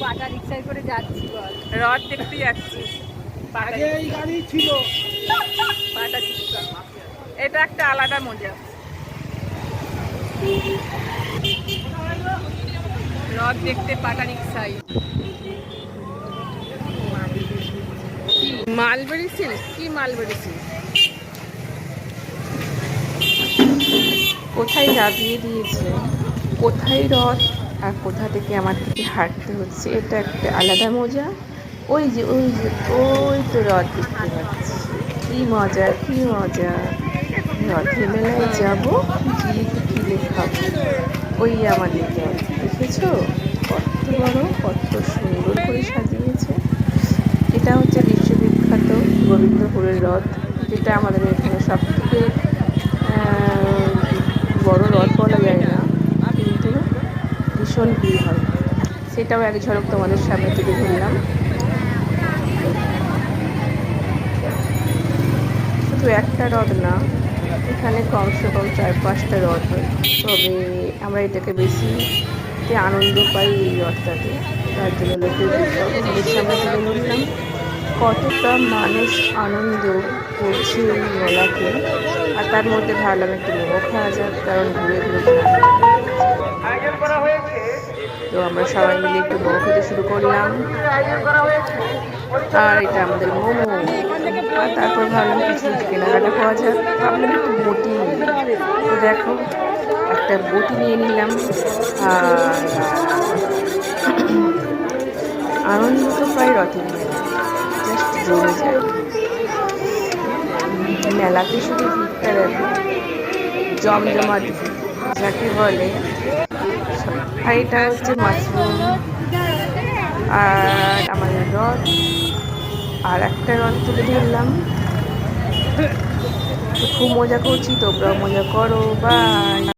পাটা রিক্সায় করে যাচ্ছি বল। রথ দেখতে যাচ্ছি আগে এই গাড়ি ছিল। পাটা রিক্সা। এটা একটা আলাদা মজা। রথ দেখতে পাটা রিক্সায়। কি মালবেরি সিল্ক? কি মালবেরি সিল্ক? কোথায় নামিয়ে দিয়েছে? কোথায় রথ আর কোথা থেকে আমার থেকে হাঁটতে হচ্ছে, এটা একটা আলাদা মজা। ওই যে ওই যে, ওই তো রথ দেখতে পাচ্ছি। কি মজা, কী মজা। রথের মেলায় যাব জিলিপি কিনে খাব ওই আমাদের রথ, দেখেছ? কত বড়, কত সুন্দর করে সাজিয়েছে। এটা হচ্ছে বিশ্ববিখ্যাত গোবিন্দপুরের রথ, যেটা আমাদের এখানে সব থেকে বড় রথ বলা যায় না কিন্তু ভীষণ ভিড় হয়। সেটাও এক ঝলক তোমাদের সামনে তুলে ধরলাম। শুধু একটা রথ না, এখানে কমসে কম চার পাঁচটা রথ হয়। তবে আমরা এটাকে বেশি আনন্দ পাই এই রথটাতে তার জন্য লোকের তোমাদের সামনে তুলে ধরলাম। কতটা মানুষ আনন্দ করছে এই মেলাকে, আর তার মধ্যে ভাবলাম একটু মোমো খাওয়া যাক, কারণ ঘুরে ঘুরে তো আমরা সবাই মিলে একটু মোমো খেতে শুরু করলাম। আর এটা আমাদের মোমো। আর তারপর ভাবলাম কিছু কেনাকাটা পাওয়া যাক। ভাবলাম একটু বটি তো দেখো, একটা বটি নিয়ে নিলাম। আর আনন্দ তো পাই রথের জাস্ট জমে যায়। মেলাতে শুধু ভিড়টা দেখো। জমজমাট যাকে বলে। আর এটা হচ্ছে মাশরুম। আর আমাদের রথ। আর একটা রথ তুলে ধরলাম। খুব মজা করছি, তোমরাও মজা করো বাই